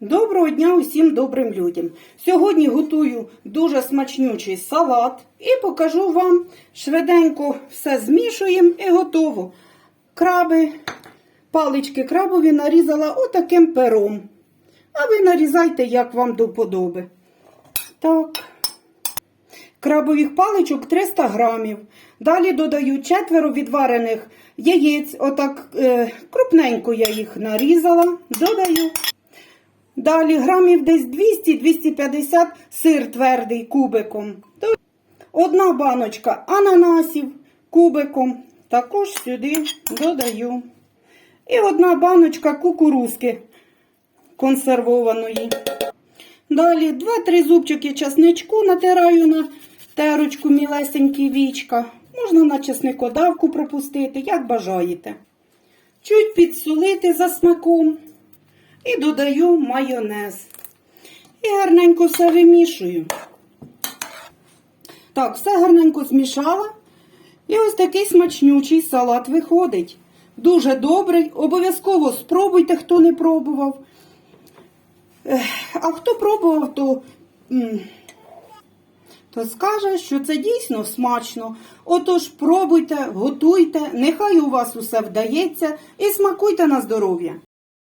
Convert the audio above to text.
Доброго дня усім добрим людям. Сьогодні готую дуже смачнючий салат і покажу вам швиденько все змішуємо і готово. Краби, палички крабові нарізала отаким пером. А ви нарізайте, як вам до вподоби. Так. Крабових паличок 300 грамів. Далі додаю четверо відварених яєць. Отак е, крупненько я їх нарізала. Додаю. Далі грамів десь 200-250 сир твердий кубиком. Одна баночка ананасів кубиком. Також сюди додаю. І одна баночка кукурузки консервованої. Далі 2-3 зубчики часничку натираю на терочку мілесенькі вічка. Можна на чесникодавку пропустити, як бажаєте. Чуть підсолити за смаком. І додаю майонез. І гарненько все вимішую. Так, все гарненько змішала. І ось такий смачнючий салат виходить. Дуже добрий. Обов'язково спробуйте, хто не пробував. А хто пробував, то, то скаже, що це дійсно смачно. Отож, пробуйте, готуйте, нехай у вас усе вдається і смакуйте на здоров'я.